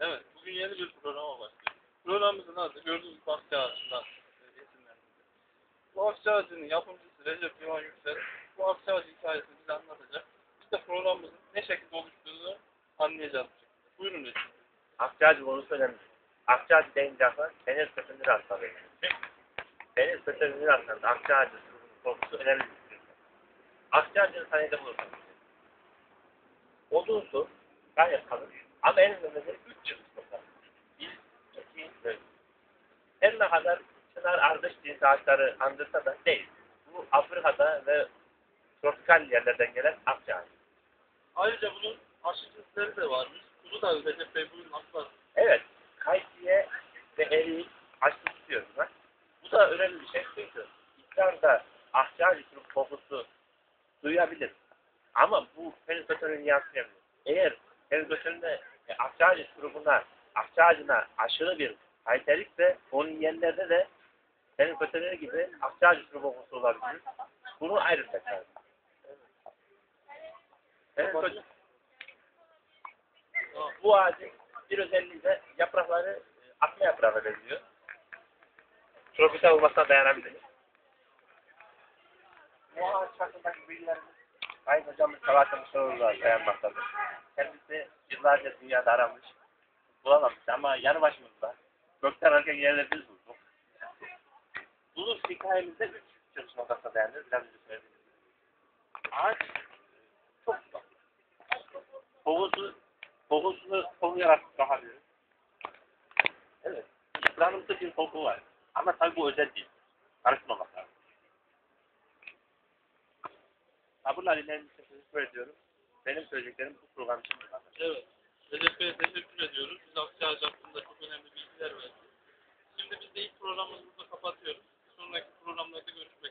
Evet, bugün yeni bir programa başlıyoruz. Programımızın adı gördüğünüz gibi Akça Ağacı'ndan e, esinlendik. Bu Akça Ağacı'nın yapımcısı Recep Yuvan Yüksel bu Akça Ağacı hikayesini bize anlatacak. Biz de programımızın ne şekilde oluştuğunu anlayacağız. Buyurun Recep. Akçaacı konusu önemli. Akçaacı deyince akla Fener Kötünür Aslanı. Fener Kötünür Aslanı, Akçaacı konusu önemli bir şey. Akçaacı'nın sahnede bulursak. Odun su, gayet kalın. Ama en önemlisi üç yıldız toplar. Bir, iki, üç. Her ne kadar çınar ardış cinsi ağaçları andırsa da değil. Bu Afrika'da ve tropikal yerlerden gelen akçaacı. Ayrıca bunun aşı cinsleri de varmış. Bunu da Bey buyurun aktar. Evet, kaysiye ve eriği açlık tutuyoruz. Ha? Bu da önemli bir şey çünkü İslam'da ahçı kokusu duyabilir. Ama bu penikotörün yansıyabilir. Eğer penikotöründe e, ahçı grubuna, ahçı ağacına aşırı bir kaytelikse onun yerlerde de penikotörü gibi ahçı grubu olabilir. Bunu ayrılmak lazım. Penikotör- bu ağacın bir özelliği de yaprakları e, atma yaprağına benziyor. Tropikal olmasına dayanabilir. Bu ağaç hakkındaki bilgilerimiz Sayın Hocamız Sabahattin Mustafa'ya dayanmaktadır. Kendisi yıllarca dünyada aramış, bulamamış ama yanı başımızda gökten arka yerde biz bulduk. Buluş hikayemizde üç çıkış noktasına dayanır. Biraz önce söyledim. Ağaç çok uzak. Kovusu kokusunu koklayarak bakabiliriz. Evet. İkramımsı bir koku var. Ama tabii bu özel değil. Karışmamak lazım. Sabırla için teşekkür ediyorum. Benim söyleyeceklerim bu program için. Evet. Bey'e teşekkür ediyoruz. Biz Ağacı hakkında çok önemli bilgiler verdik. Şimdi biz de ilk programımızı burada kapatıyoruz. Sonraki programlarda görüşmek